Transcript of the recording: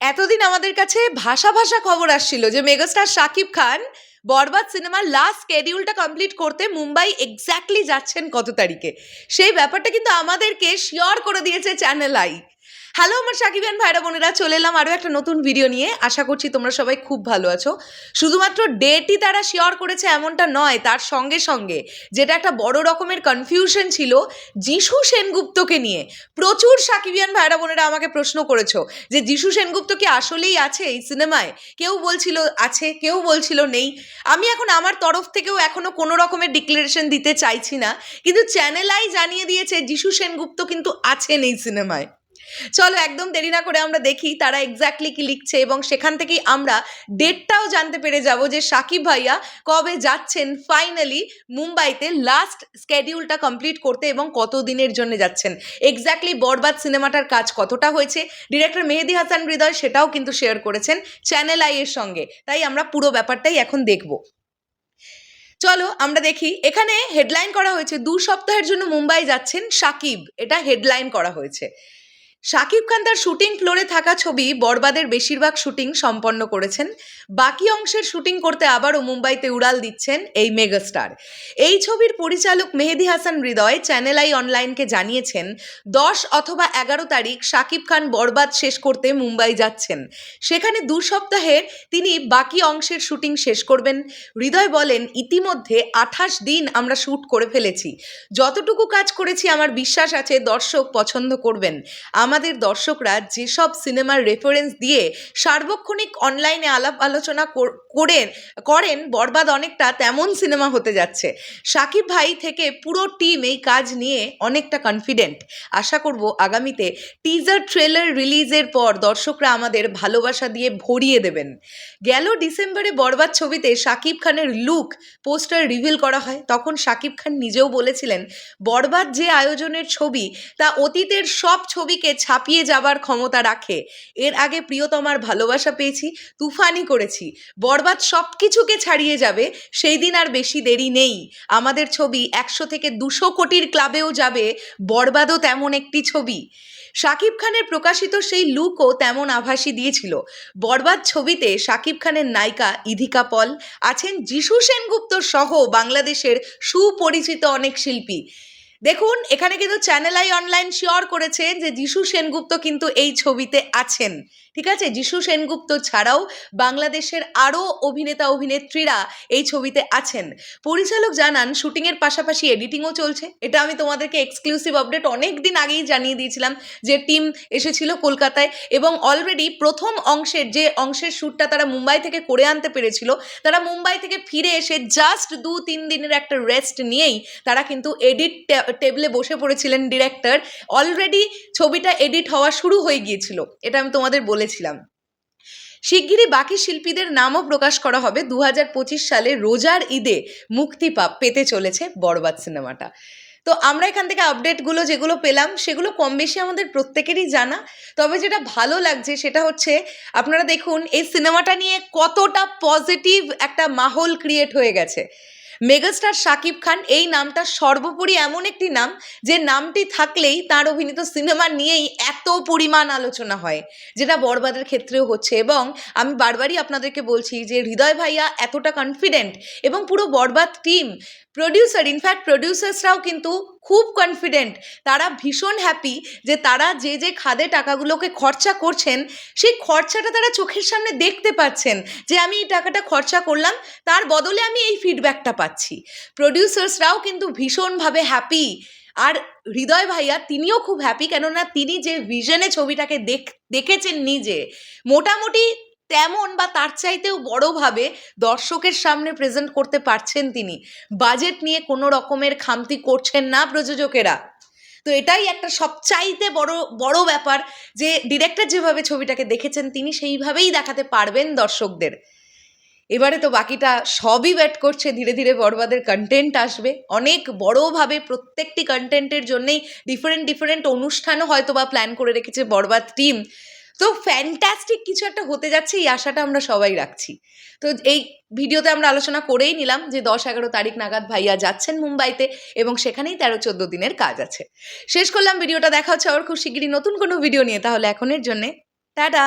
এতদিন আমাদের কাছে ভাষা ভাষা খবর আসছিল যে মেগাস্টার শাকিব খান বরবাদ সিনেমার লাস্ট স্কেডিউলটা কমপ্লিট করতে মুম্বাই এক্স্যাক্টলি যাচ্ছেন কত তারিখে। সেই ব্যাপারটা কিন্তু আমাদেরকে শিওর করে দিয়েছে চ্যানেল আই হ্যালো আমার সাকিবান ভাইরা বোনেরা, চলে এলাম আরও একটা নতুন ভিডিও নিয়ে। আশা করছি তোমরা সবাই খুব ভালো আছো। শুধুমাত্র ডেটই তারা শিওর করেছে এমনটা নয়, তার সঙ্গে সঙ্গে যেটা একটা বড় রকমের কনফিউশন ছিল যিশু সেনগুপ্তকে নিয়ে। প্রচুর সাকিবিয়ান ভাইরা বোনেরা আমাকে প্রশ্ন করেছ যে যিশু সেনগুপ্ত কি আসলেই আছে এই সিনেমায় কেউ বলছিল, আছে, কেউ বলছিল নেই। আমি এখন আমার তরফ থেকেও এখনও কোনো রকমের ডিক্লারেশন দিতে চাইছি না। কিন্তু চ্যানেলাই জানিয়ে দিয়েছে, যিশু সেনগুপ্ত কিন্তু আছেন এই সিনেমায় চলো একদম দেরি না করে আমরা দেখি তারা এক্স্যাক্টলি কি লিখছে এবং সেখান থেকেই আমরা ডেটটাও জানতে পেরে যাব যে সাকিব ভাইয়া কবে যাচ্ছেন ফাইনালি মুম্বাইতে লাস্ট স্কেডিউলটা কমপ্লিট করতে এবং কত দিনের জন্য যাচ্ছেন। এক্স্যাক্টলি বরবাদ সিনেমাটার কাজ কতটা হয়েছে ডিরেক্টর মেহেদি হাসান হৃদয় সেটাও কিন্তু শেয়ার করেছেন চ্যানেল আই এর সঙ্গে, তাই আমরা পুরো ব্যাপারটাই এখন দেখব। চলো আমরা দেখি, এখানে হেডলাইন করা হয়েছে, দু সপ্তাহের জন্য মুম্বাই যাচ্ছেন সাকিব, এটা হেডলাইন করা হয়েছে। শাকিব খান তার শুটিং ফ্লোরে থাকা ছবি বরবাদের বেশিরভাগ শুটিং সম্পন্ন করেছেন। বাকি অংশের শুটিং করতে আবারও মুম্বাইতে উড়াল দিচ্ছেন এই মেগাস্টার। এই ছবির পরিচালক মেহেদি হাসান হৃদয় চ্যানেল আই অনলাইনকে জানিয়েছেন, দশ অথবা এগারো তারিখ শাকিব খান বরবাদ শেষ করতে মুম্বাই যাচ্ছেন। সেখানে দু সপ্তাহের তিনি বাকি অংশের শুটিং শেষ করবেন। হৃদয় বলেন, ইতিমধ্যে আঠাশ দিন আমরা শ্যুট করে ফেলেছি। যতটুকু কাজ করেছি, আমার বিশ্বাস আছে দর্শক পছন্দ করবেন। আমাদের দর্শকরা যেসব সিনেমার রেফারেন্স দিয়ে সার্বক্ষণিক অনলাইনে আলাপ আলোচনা কর- করেন করেন, বরবাদ অনেকটা তেমন সিনেমা হতে যাচ্ছে। সাকিব ভাই থেকে পুরো টিম এই কাজ নিয়ে অনেকটা কনফিডেন্ট আশা করব আগামীতে টিজার ট্রেলার রিলিজের পর দর্শকরা আমাদের ভালোবাসা দিয়ে ভরিয়ে দেবেন। গেল ডিসেম্বরে বরবাদ ছবিতে সাকিব খানের লুক পোস্টার রিভিল করা হয়। তখন সাকিব খান নিজেও বলেছিলেন, বরবাদ যে আয়োজনের ছবি, তা অতীতের সব ছবিকে ছাপিয়ে যাবার ক্ষমতা রাখে। এর আগে প্রিয়তমার ভালোবাসা পেয়েছি, তুফানি করেছি। বরবাদ সব কিছুকে ছাড়িয়ে যাবে সেই দিন আর বেশি দেরি নেই। আমাদের ছবি একশো থেকে দুশো কোটির ক্লাবেও যাবে, বরবাদও তেমন একটি ছবি। শাকিব খানের প্রকাশিত সেই লুকও তেমন আভাসই দিয়েছিল। বরবাদ ছবিতে শাকিব খানের নায়িকা ইধিকা পল, আছেন যিশু সেনগুপ্ত সহ বাংলাদেশের সুপরিচিত অনেক শিল্পী। দেখুন, এখানে কিন্তু চ্যানেল আই অনলাইন শিওর করেছে যে যিশু সেনগুপ্ত কিন্তু এই ছবিতে আছেন। ঠিক আছে? যিশু সেনগুপ্ত ছাড়াও বাংলাদেশের আরও অভিনেতা, অভিনেত্রীরা এই ছবিতে আছেন। পরিচালক জানান শুটিংয়ের পাশাপাশি এডিটিংও চলছে। এটা আমি তোমাদেরকে এক্সক্লুসিভ আপডেট অনেক দিন আগেই জানিয়ে দিয়েছিলাম যে টিম এসেছিল কলকাতায় এবং অলরেডি প্রথম অংশের যে অংশের শ্যুটটা তারা মুম্বাই থেকে করে আনতে পেরেছিল, তারা মুম্বাই থেকে ফিরে এসে জাস্ট দু তিন দিনের একটা রেস্ট নিয়েই তারা কিন্তু এডিট টেবলে বসে পড়েছিলেন ডিরেক্টর অলরেডি ছবিটা এডিট হওয়া শুরু হয়ে গিয়েছিল, এটা আমি তোমাদের বলেছিলাম। শিগগিরই বাকি শিল্পীদের নামও প্রকাশ করা হবে দু হাজার পঁচিশ সালে রোজার ঈদে মুক্তি পেতে চলেছে বরবাদ সিনেমাটা। তো আমরা এখান থেকে আপডেটগুলো যেগুলো পেলাম, সেগুলো কম বেশি আমাদের প্রত্যেকেরই জানা। তবে যেটা ভালো লাগছে সেটা হচ্ছে, আপনারা দেখুন, এই সিনেমাটা নিয়ে কতটা পজিটিভ একটা মাহল ক্রিয়েট হয়ে গেছে। মেগাস্টার শাকিব খান, এই নামটা সর্বোপরি এমন একটি নাম যে নামটি থাকলেই তার অভিনীত সিনেমা নিয়েই এত পরিমাণ আলোচনা হয়, যেটা বরবাদের ক্ষেত্রেও হচ্ছে। এবং আমি বারবারই আপনাদেরকে বলছি যে হৃদয় ভাইয়া এতটা কনফিডেন্ট এবং পুরো বরবাদ টিম প্রডিউসার ইনফ্যাক্ট প্রডিউসার্সরাও কিন্তু খুব কনফিডেন্ট তারা ভীষণ হ্যাপি যে তারা যে যে খাদে টাকাগুলোকে খরচা করছেন, সেই খরচাটা তারা চোখের সামনে দেখতে পাচ্ছেন যে আমি এই টাকাটা খরচা করলাম, তার বদলে আমি এই ফিডব্যাকটা পাচ্ছি। প্রডিউসার্সরাও কিন্তু ভীষণভাবে হ্যাপি আর হৃদয় ভাইয়া তিনিও খুব হ্যাপি কেননা তিনি যে ভিশনে ছবিটাকে দেখ, দেখেছেন নিজে, মোটামুটি তেমন বা তার চাইতেও বড়োভাবে দর্শকের সামনে প্রেজেন্ট করতে পারছেন তিনি। বাজেট নিয়ে কোনো রকমের খামতি করছেন না প্রযোজকেরা। তো এটাই একটা সবচাইতে বড় বড় ব্যাপার যে ডিরেক্টর যেভাবে ছবিটাকে দেখেছেন, তিনি সেইভাবেই দেখাতে পারবেন দর্শকদের। এবারে তো বাকিটা সবই ব্যাট করছে, ধীরে ধীরে বরবাদের কন্টেন্ট আসবে। অনেক বড়োভাবে প্রত্যেকটি কন্টেন্টের জন্যেই ডিফারেন্ট ডিফারেন্ট অনুষ্ঠানও হয়তো বা প্ল্যান করে রেখেছে বরবাদ টিম তো ফ্যান্টাস্টিক কিছু একটা হতে যাচ্ছে, এই আশাটা আমরা সবাই রাখছি। তো এই ভিডিওতে আমরা আলোচনা করেই নিলাম যে দশ এগারো তারিখ নাগাদ ভাইয়া যাচ্ছেন মুম্বাইতে এবং সেখানেই তেরো চোদ্দ দিনের কাজ আছে। শেষ করলাম, ভিডিওটা দেখা হচ্ছে আবার খুব শিগগিরই নতুন কোনো ভিডিও নিয়ে, তাহলে এখনের জন্যে, টাটা!